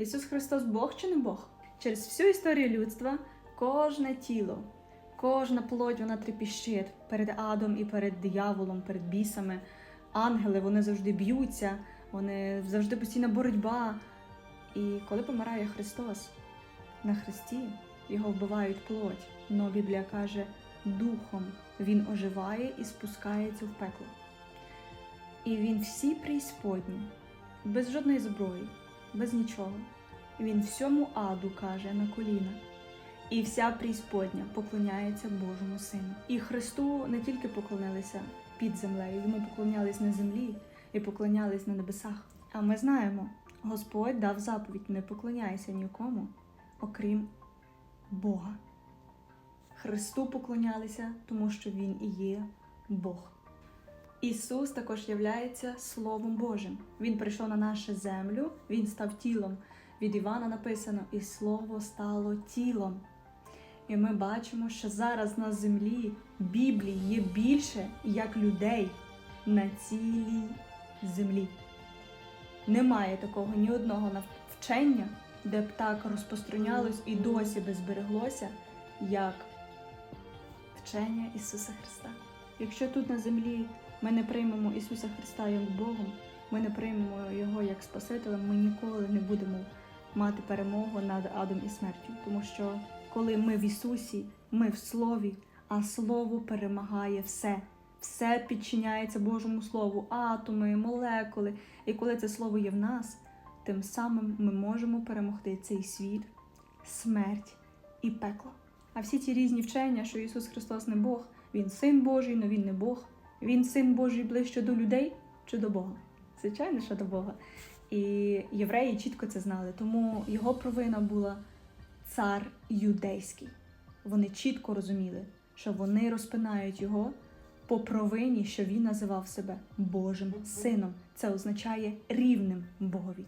Ісус Христос Бог чи не Бог? Через всю історію людства кожне тіло, кожна плоть вона трепіщить перед адом і перед дияволом, перед бісами. Ангели вони завжди б'ються, вони завжди постійна боротьба. І коли помирає Христос на Христі, його вбивають плоть. Но Біблія каже, духом він оживає і спускається в пекло. І він всі преісподні, без жодної зброї, без нічого. Він всьому аду каже на коліна. І вся преісподня поклоняється Божому Сину. І Христу не тільки поклонилися під землею, йому поклонялись на землі і поклонялись на небесах. А ми знаємо, Господь дав заповідь: не поклоняйся нікому, окрім Бога. Христу поклонялися, тому що Він і є Бог. Ісус також являється Словом Божим. Він прийшов на нашу землю, Він став тілом. Від Івана написано, і Слово стало тілом. І ми бачимо, що зараз на землі Біблії є більше як людей на цілій землі. Немає такого ні одного навчання, де б так розпространялось і досі би збереглося, як вчення Ісуса Христа. Якщо тут на землі ми не приймемо Ісуса Христа як Богом, ми не приймемо Його як Спасителем, ми ніколи не будемо мати перемогу над адом і смертю. Тому що коли ми в Ісусі, ми в Слові, а Слово перемагає все. Все підчиняється Божому Слову, атоми, молекули. І коли це слово є в нас, тим самим ми можемо перемогти цей світ, смерть і пекло. А всі ці різні вчення, що Ісус Христос не Бог, Він син Божий, але Він не Бог. Він син Божий ближче до людей чи до Бога? Звичайно, що до Бога. І євреї чітко це знали, тому його провина була цар юдейський. Вони чітко розуміли, що вони розпинають його по провині, що він називав себе Божим сином. Це означає рівним Богові.